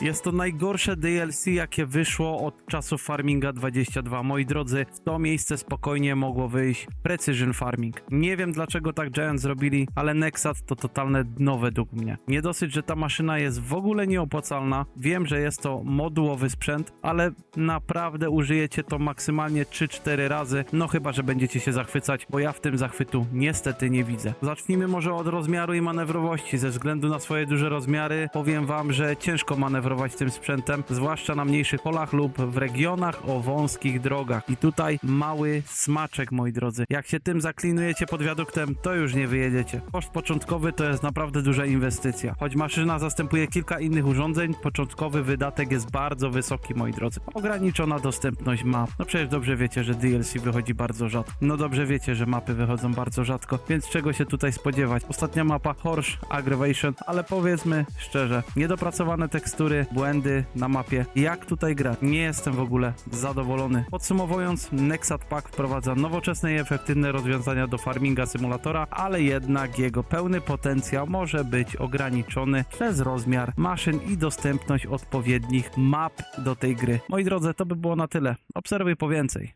Jest to najgorsze DLC, jakie wyszło od czasów Farminga 22. Moi drodzy, w to miejsce spokojnie mogło wyjść Precision Farming. Nie wiem dlaczego tak Giant zrobili, ale Nexat to totalne dno według mnie. Nie dosyć, że ta maszyna jest w ogóle nieopłacalna. Wiem, że jest to modułowy sprzęt, ale naprawdę użyjecie to maksymalnie 3-4 razy. No chyba, że będziecie się zachwycać, bo ja w tym zachwytu niestety nie widzę. Zacznijmy może od rozmiaru i manewrowości. Ze względu na swoje duże rozmiary powiem wam, że ciężko manewrować tym sprzętem, zwłaszcza na mniejszych polach lub w regionach o wąskich drogach. I tutaj mały smaczek, moi drodzy. Jak się tym zaklinujecie pod wiaduktem, to już nie wyjedziecie. Koszt początkowy to jest naprawdę duża inwestycja. Choć maszyna zastępuje kilka innych urządzeń, początkowy wydatek jest bardzo wysoki, moi drodzy. Ograniczona dostępność map. No przecież dobrze wiecie, że DLC wychodzi bardzo rzadko. No dobrze wiecie, że mapy wychodzą bardzo rzadko, więc czego się tutaj spodziewać? Ostatnia mapa Horse Aggravation, ale powiedzmy szczerze, niedopracowane tekstury, błędy na mapie. Jak tutaj grać? Nie jestem w ogóle zadowolony. Podsumowując, Nexat Pack wprowadza nowoczesne i efektywne rozwiązania do farminga symulatora, ale jednak jego pełny potencjał może być ograniczony przez rozmiar maszyn i dostępność odpowiednich map do tej gry. Moi drodzy, to by było na tyle. Obserwuj po więcej.